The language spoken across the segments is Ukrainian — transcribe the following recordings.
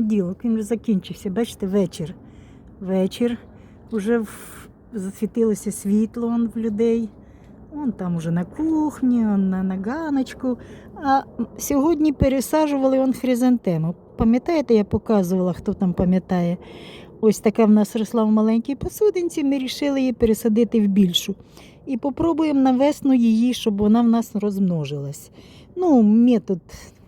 понеділок, він вже закінчився. Бачите, вечір. Вечір. Уже в... засвітилося світло он в людей. Он там уже на кухні, он на, на ганочку. А сьогодні пересаджували он хризантему. Пам'ятаєте, я показувала, хто там пам'ятає. Ось така в нас росла в маленькій посудинці, ми вирішили її пересадити в більшу. І попробуємо на весну її, щоб вона в нас розмножилась. Ну, метод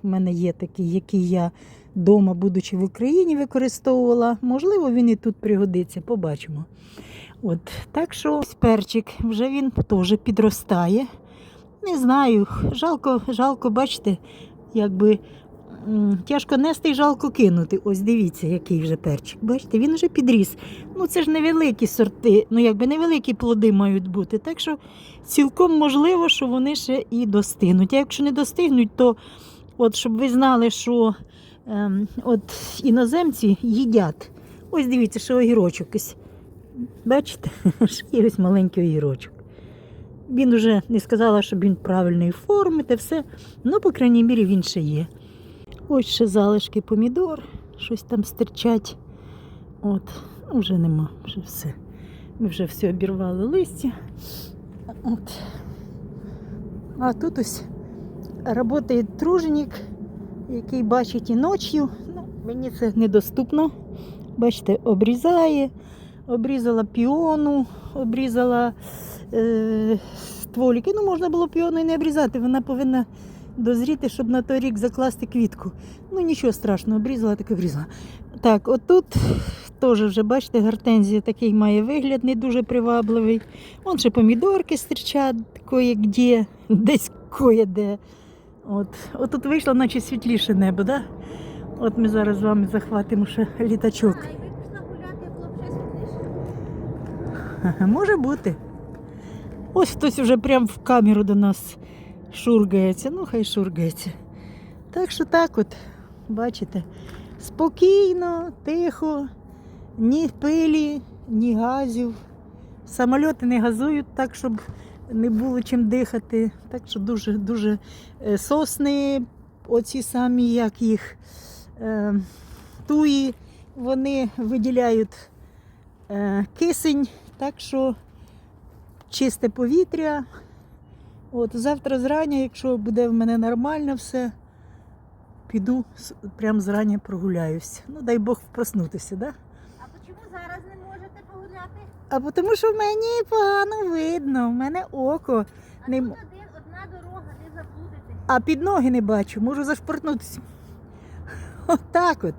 в мене є такий, який я вдома, будучи в Україні, використовувала. Можливо, він і тут пригодиться, побачимо. От, так що ось перчик, вже він теж підростає. Не знаю, жалко, жалко, бачите, якби тяжко нести і жалко кинути. Ось дивіться, який вже перчик. Бачите, він вже підріс. Ну це ж невеликі сорти, ну якби невеликі плоди мають бути. Так що цілком можливо, що вони ще і достигнуть. А якщо не достигнуть, то от щоб ви знали, що ем, от іноземці їдять. Ось дивіться, що огірочок. Бачите, Ще є ось маленький огірочок. Він уже не сказала, що він правильної форми та все. Ну, по крайній мірі, він ще є. Ось ще залишки помідор, щось там стирчать. От, вже нема, вже все. Ми вже все обірвали листя. От. А тут ось працює труженик, який бачить і ночі. Ну, мені це недоступно. Бачите, обрізає, обрізала піону, обрізала е, стволіки. Ну, можна було піону і не обрізати, вона повинна дозріти, щоб на той рік закласти квітку. Ну, нічого страшного, обрізала, так обрізала. Так, отут теж вже, бачите, гортензія такий має вигляд, не дуже привабливий. Вон ще помідорки стирчать, кое-де, десь кое-де. От. От тут вийшло, наче світліше небо, да? От ми зараз з вами захватимо ще літачок. А, якби пішла гуляти, було б ще світліше. Може бути. Ось хтось вже прям в камеру до нас шургається. Ну, хай шургається. Так що так от, бачите, спокійно, тихо, ні пилі, ні газів. Самольоти не газують так, щоб не було чим дихати. Так що дуже, дуже е, сосни, оці самі, як їх е, туї, вони виділяють е, кисень, так що чисте повітря. От завтра зрання, якщо буде в мене нормально все, піду с- прям зрання прогуляюсь. Ну, дай Бог проснутися, да? А чому зараз не можете погуляти? А бо тому що мені погано видно, в мене око, А Не тут один, одна дорога, не заблудитесь. а під ноги не бачу, можу зашпортнутися. Отак от.